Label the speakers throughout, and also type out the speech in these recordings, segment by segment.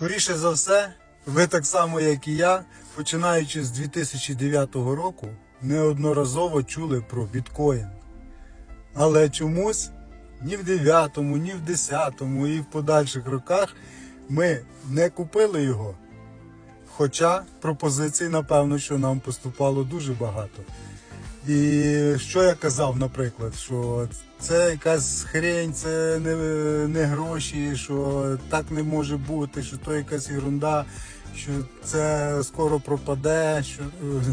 Speaker 1: Скоріше за все, ви так само, як і я, починаючи з 2009 року, неодноразово чули про біткоін. Але чомусь ні в 9, ні в 10 і в подальших роках ми не купили його. Хоча пропозицій, напевно, що нам поступало дуже багато. І що я казав, наприклад, що це якась хрень, це не, не гроші, що так не може бути, що то якась ерунда, що це скоро пропаде, що е,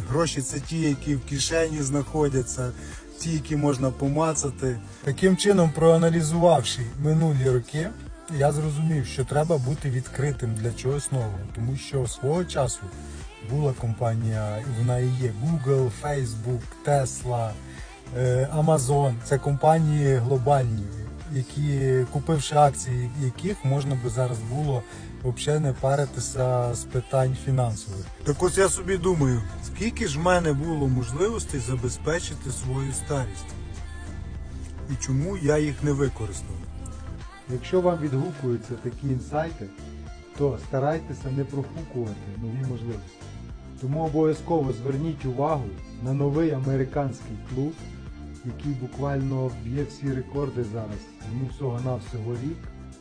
Speaker 1: гроші це ті, які в кишені знаходяться, ті, які можна помацати. Таким чином, проаналізувавши минулі роки, я зрозумів, що треба бути відкритим для чогось нового, тому що свого часу була компанія, і вона і є Google, Facebook, Tesla, е, Amazon. Це компанії глобальні, які, купивши акції, яких можна би зараз було взагалі не паритися з питань фінансових. Так ось я собі думаю, скільки ж в мене було можливостей забезпечити свою старість? І чому я їх не використав?
Speaker 2: Якщо вам відгукуються такі інсайти, то старайтеся не профукувати нові можливості. Тому обов'язково зверніть увагу на новий американський клуб, який буквально б'є всі рекорди зараз. Йому всього-навсього рік,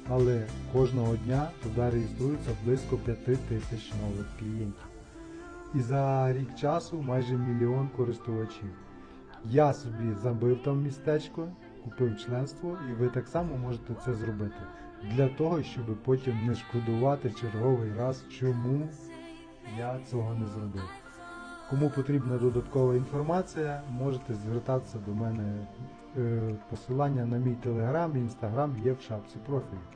Speaker 2: але кожного дня туди реєструється близько 5 тисяч нових клієнтів. І за рік часу майже мільйон користувачів. Я собі забив там містечко, купив членство, і ви так само можете це зробити. Для того, щоб потім не шкодувати черговий раз, чому я цього не зробив. Кому потрібна додаткова інформація, можете звертатися до мене. Е, Посилання на мій телеграм і інстаграм є в шапці профілю.